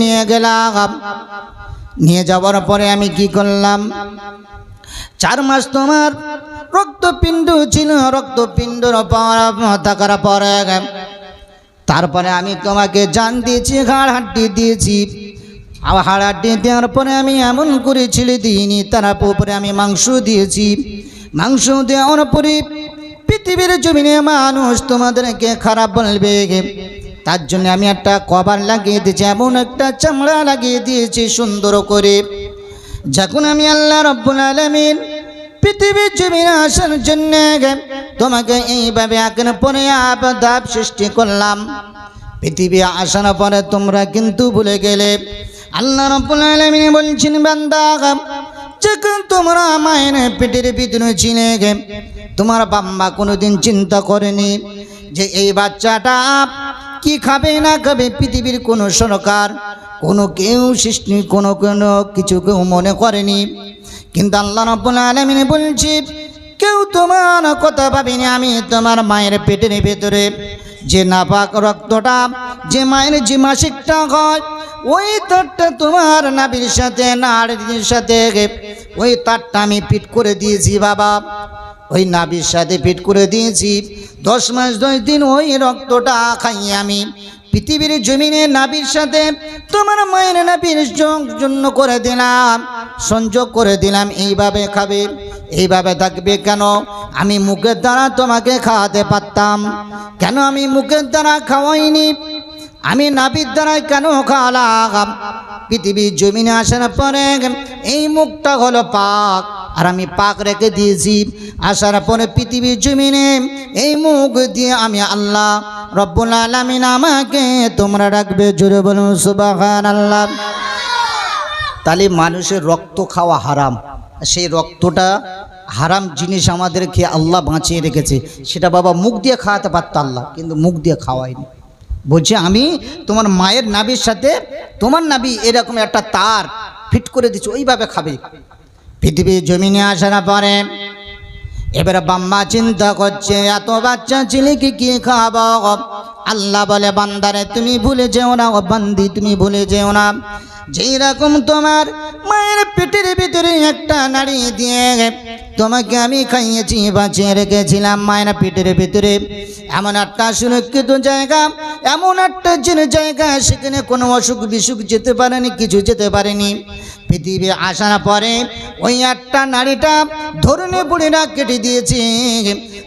নিয়ে গেলাম নিয়ে যাওয়ার পরে আমি কি করলাম? চার মাস তোমার রক্তপিণ্ড ছিল, রক্তপিণ্ডর পর থাকার পরে তারপরে আমি তোমাকে জান দিয়েছি, ঘাড় হাড্ডি দিয়েছি। আবার হাড় হাড্ডি দেওয়ার পরে আমি এমন করে ছেড়ে দিইনি, তার উপরে আমি মাংস দিয়েছি। মাংস দেওয়ার পরে পৃথিবীর জমিনে মানুষ তোমাদেরকে খারাপ বলবে। তার জন্য আমি একটা কভার লাগিয়ে দিয়েছি, এমন একটা চামড়া লাগিয়ে দিয়েছি সুন্দর করে। যখন আমি আল্লাহ রব্বুল আলমিন পৃথিবীর জমিনে আসার জন্য তোমাকে এইভাবে আঁকেন পরে আপ সৃষ্টি করলাম, পৃথিবী আসার পরে তোমরা কিন্তু ভুলে গেলে। আল্লাহ রব্বুল আলমিন বলছেন, বান্দা, যখন তোমরা মায়ের পেটের ভিতরে চিনে গে তোমার বাম্মা কোনোদিন চিন্তা করেনি যে এই বাচ্চাটা কি খাবে না খাবে পৃথিবীর কোনো সরকার, কোনো কেউ সৃষ্টি, কোনো কোনো কিছু কেউ মনে করেনি। কিন্তু আল্লাহ রব্বুল আলমিন বলছি, কেউ তোমার কথা ভাবিনি আমি তোমার মায়ের পেটের ভেতরে। যে নাপাক রক্তটা, যে মায়ের যে মাসিকটা হয়, ওই তারটা তোমার নাবির সাথে, নাড়ির সাথে, ওই তারটা আমি ফিট করে দিয়েছি বাবা। ওই নাবির সাথে ফিট করে দিয়েছি। দশ মাস, দশ দিন ওই রক্তটা খাই আমি পৃথিবীর জমিনে নাবির সাথে তোমার মায়ের নাবির জন্য করে দিলাম, সংযোগ করে দিলাম, এইভাবে খাবে, এইভাবে থাকবে কেন? আমি মুখের দ্বারা তোমাকে খাওয়াতে পারতাম। কেন আমি মুখের দ্বারা খাওয়াইনি? আমি নাবির দ্বারাই কেন খাওয়ালাম পৃথিবীর জমিনে আসার পরে এই মুখটা হলো পাক, আর আমি পাক রেখে দিয়েছি। আসার পরে পৃথিবীর জমিনে এই মুখ দিয়ে আমি আল্লাহ রব্বুল আলমিন আমাকে তোমরা রাখবে জোরে বলুন সুবাহান আল্লাহ তাহলে মানুষের রক্ত খাওয়া হারাম। সেই রক্তটা হারাম জিনিস আমাদেরকে আল্লাহ বাঁচিয়ে রেখেছে। সেটা বাবা মুখ দিয়ে খাওয়াতে পারতো আল্লাহ, কিন্তু মুখ দিয়ে খাওয়ায়নি। বলছে, আমি তোমার মায়ের নাবির সাথে তোমার নাবি এরকম একটা তার ফিট করে দিচ্ছি ওইভাবে খাবে। পৃথিবীর জমিনে আসার পরে এবার বাম্মা চিন্তা করছে, এত বাচ্চা ছেলেকে কি খাওয়াবো? আল্লাহ বলে, বান্দারে, তুমি ভুলে যেও না, ও বান্দি, তুমি ভুলে যেও না। যেই রকম তোমার মায়ের পেটের ভিতরে একটা নাড়ি দিয়ে তোমাকে আমি খাইয়েছি, বাঁচিয়ে রেখেছিলাম মায়ের পেটের ভিতরে। এমন একটা সুরক্ষিত জায়গা, এমন একটা যে জায়গা, সেখানে কোনো অসুখ বিসুখ যেতে পারেনি, কিছু যেতে পারেনি। পৃথিবী আসার পরে ওই একটা নারীটা ধরনে বুড়িরা কেটে দিয়েছে।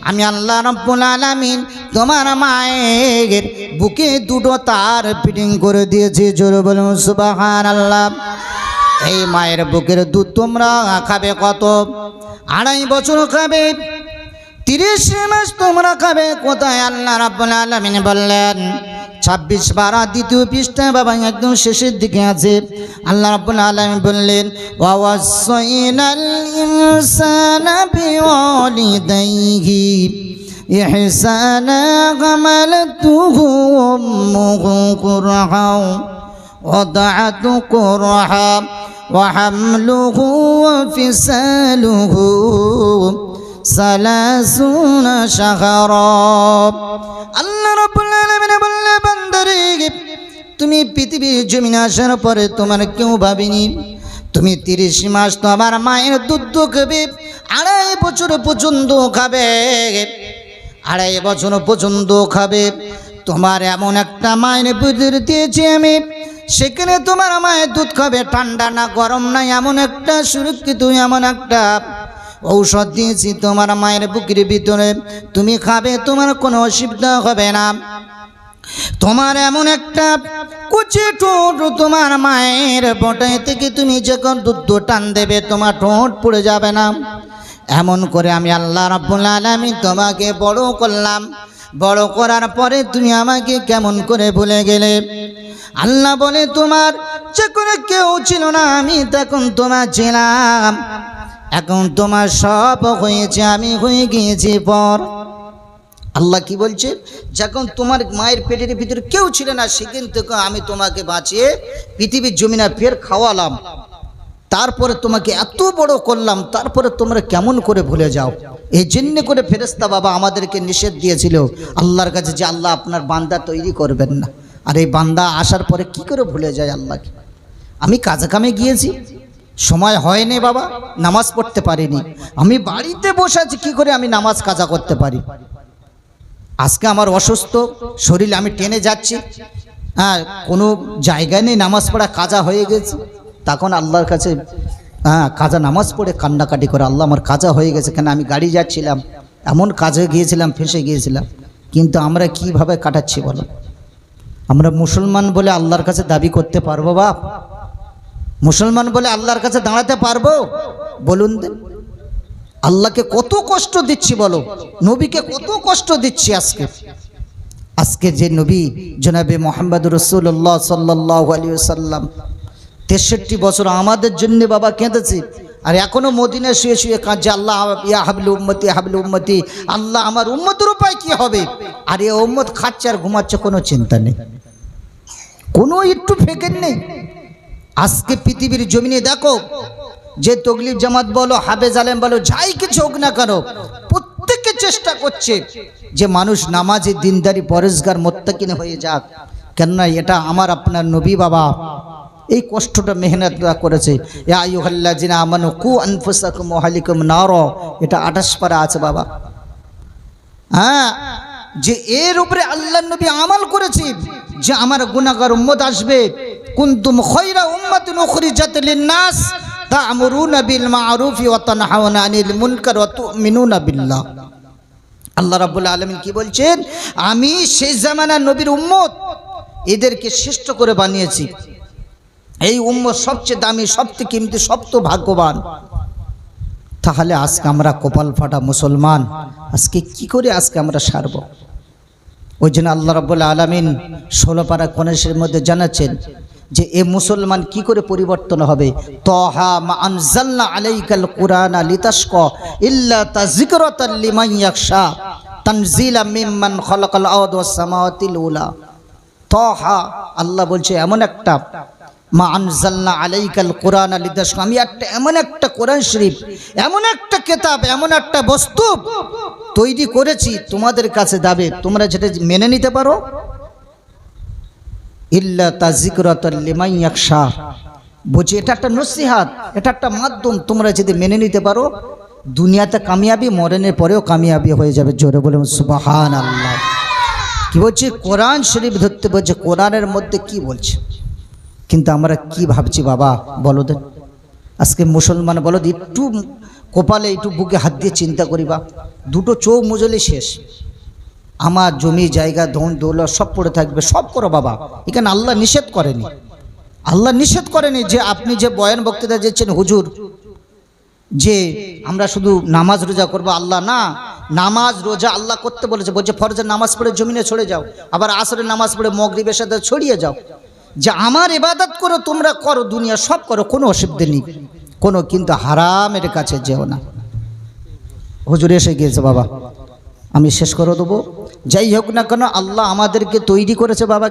আমি আল্লাহ রব্বুল আলামিন তোমার মায়ের বুকে দুটো তার ফিটিং করে দিয়েছি, জোর বলুন সুবাহান আল্লাহ এই মায়ের বুকের দুধ তোমরা খাবে কত? আড়াই বছর খাবে, তিরিশ মাস তোমরা খাবে, কোথায় আল্লাহ রাব্বুল আলামিন বললেন? ছাব্বিশ বারা দ্বিতীয় পৃষ্ঠায় বাবা একদম শেষের দিকে আছে আল্লাহ রাব্বুল আলামিন বললেন ওয়াসাইনাল ইনসানা বিওয়ালিদাইহি ইহসানা গামালাতুহু উম্মুহু কুরহা وضعت قرحا وحمله وفصاله সালাসুন শাহরব আল্লাহ রাব্বুল আলামিন বললে বান্দারে তুমি পৃথিবীর জমিনে আসার পরে তোমার কেউ ভাবিনি। তুমি তিরিশ মাস তোমার মায়ের দুধ খাবে, আড়াই বছর পর্যন্ত খাবে, আড়াই বছর পর্যন্ত খাবে। তোমার এমন একটা মায়ের বুদ্ধির দিয়েছি আমি, সেখানে তোমার মায়ের দুধ খাবে, ঠান্ডা না গরম না এমন একটা সুরক্ষিত, এমন একটা ঔষধ দিয়েছি তোমার মায়ের বুকের ভিতরে। তুমি খাবে, তোমার কোনো অসুবিধা হবে না। তোমার এমন একটা কুচি ঠোঁট তোমার মায়ের বটাই থেকে তুমি যখন দুধ টান দেবে, তোমার ঠোঁট পড়ে যাবে না। এমন করে আমি আল্লাহ রাব্বুল আলামিন তোমাকে বড় করলাম। বড় করার পরে তুমি আমাকে কেমন করে ভুলে গেলে? আল্লাহ বলে, তোমার যে করে কেউ ছিল না, আমি তখন তোমার ছিলাম। এখন তোমার সব হয়েছে, আমি হয়ে গিয়েছি পর। আল্লাহ কি বলছে? যখন তোমার মায়ের পেটের ভিতরে কেউ ছিল না সেখান থেকে আমি তোমাকে বাঁচিয়ে পৃথিবীর জমিনা ফের খাওয়ালাম। তারপরে তোমাকে এত বড় করলাম, তারপরে তোমরা কেমন করে ভুলে যাও? এই জন্য করে ফেরেস্তা বাবা আমাদেরকে নিষেধ দিয়েছিল, আল্লাহর কাছে যে আল্লাহ আপনার বান্দা তৈরি করবেন না। আর এই বান্দা আসার পরে কি করে ভুলে যায় আল্লাহকে? আমি কাজে কামে গিয়েছি, সময় হয়নি বাবা, নামাজ পড়তে পারিনি। আমি বাড়িতে বসে আছি, কি করে আমি নামাজ কাজা করতে পারি? আজকে আমার অসুস্থ, শরীর আমি টেনে যাচ্ছি। হ্যাঁ কোনো জায়গায় নেই, নামাজ পড়া, কাজা হয়ে গেছে। তখন আল্লাহর কাছে হ্যাঁ কাজা নামাজ পড়ে কান্নাকাটি করে, আল্লাহ আমার কাজা হয়ে গেছে, কেন আমি গাড়ি যাচ্ছিলাম, এমন কাজে গিয়েছিলাম, ফেঁসে গিয়েছিলাম। কিন্তু আমরা কীভাবে কাটাচ্ছি বলো? আমরা মুসলমান বলে আল্লাহর কাছে দাবি করতে পারব বাপ? মুসলমান বলে আল্লাহর কাছে দাঁড়াতে পারব? বলুন দেন আল্লাহকে কত কষ্ট দিচ্ছি বলো? নবীকে কত কষ্ট দিচ্ছি আজকে? আজকে যে নবী জনাবে মোহাম্মদ রসুল্লাহ সাল্লাহ সাল্লাম তেষট্টি বছর আমাদের জন্য বাবা কেঁদেছে, আর এখনও মদিনা শুয়ে শুয়ে কাঁদছে, আল্লাহ ইয়া হাবলু উম্মতি হাবলু উম্মতি, আল্লাহ আমার উম্মতের উপায় কি হবে? আর এ উম্মত খাচ্ছে আর ঘুমাচ্ছে কোনো চিন্তা নেই। কোনো একটু ফেকের নেই। আজকে পৃথিবীর জমিনে দেখো যে তগলিফ জামাত বলো হাবেজ আলেম বলো, যাই কিছু হোক না কেন, প্রত্যেকে চেষ্টা করছে যে মানুষ নামাজে দিনদারি পরেশগার মোত্তাকিন হয়ে যাক। কেননা এটা আমার, আপনার নবী বাবা। এই কষ্টটা মেহনত করেছে। আইহাল্লা জিনা আমানু কু আনফুসাকুম ওয়াহালিকুম নার। এটা আঠাশ পারা আছে বাবা। হ্যাঁ যে এর উপরে আল্লাহ নবী আমাল করেছি যে আমার গুনাহগার উম্মত আসবে। কুনতুম খয়রা উম্মাতিন উখরিজাত লিন-নাস আনিল মুনকার আল্লাহ রাব্বুল আলামিন কি বলছেন? আমি সেই জামানার নবীর উম্মত, এদেরকে শ্রেষ্ঠ করে বানিয়েছি। এই উম্মত সবচেয়ে দামি সবচেয়ে কিমতি সবচেয়ে ভাগ্যবান। তাহলে আজকে আমরা কপাল ফাটা মুসলমান, আজকে কি করে আজকে আমরা সারব? ওই জন্য আল্লাহ রব্বুল আলমিন ষোলোপাড়া কনেশের মধ্যে জানাচ্ছেন যে এ মুসলমান কি করে পরিবর্তন হবে? তহা মা আনজাল্লা আলাইকাল কুরআন লিতাশক ইল্লা তাযিকরাতাল লিমান ইয়াখশা তানজিলা মিম্মান খলাকাল আরদ ওয়াস সামাওয়াতিল উলা। তহা আল্লাহ বলছে, এমন একটা মা আনজাল্লা আলাইকাল কোরআন আলিদাস আমি একটা, এমন একটা কোরআন শরীফ, এমন একটা কেতাব, এমন একটা বস্তু তৈরি করেছি, তোমাদের কাছে দাবে তোমরা যেটা মেনে নিতে পারো? ইল্লা তাজিকরাতাল্লিমাইয়াকশা বলছি এটা একটা নসিহাত, এটা একটা মাধ্যম, তোমরা যদি মেনে নিতে পারো, দুনিয়াতে কামিয়াবি, মরণের পরেও কামিয়াবি হয়ে যাবে, জোরে বলে সুবাহান আল্লাহ কি বলছে? কোরআন শরীফ ধরতে বলছে, কোরআনের মধ্যে কি বলছে? কিন্তু আমরা কি ভাবছি বাবা, বলো দেন আজকে মুসলমান, বলো একটু কপালে, একটু বুকে হাত দিয়ে চিন্তা করি বা, দুটো চোখ মুজলে শেষ। আমার জমি, জায়গা, ধন, দৌলত সব পড়ে থাকবে, সব করো বাবা। এখানে আল্লাহ নিষেধ করেনি। আল্লাহ নিষেধ করেনি যে আপনি যে বয়ান বক্তৃতা দিচ্ছেন, হুজুর, যে আমরা শুধু নামাজ রোজা করব, আল্লাহ না। নামাজ, রোজা আল্লাহ করতে বলেছে। বলছে ফরজের নামাজ পড়ে জমিনে ছড়ে যাও, আবার আসরের নামাজ পড়ে মগরিবের সাথে ছড়িয়ে যাও। যে আমার ইবাদত করো, তোমরা করো, দুনিয়া সব করো, কোনো অসুবিধে নেই। কোনো কিন্তু হারামের কাছে যেও না। হুজুর এসে গিয়েছে, বাবা। আমি শেষ করে দেবো। যাই হোক না কেন আল্লাহ আমাদেরকে তৈরি করেছে বাবা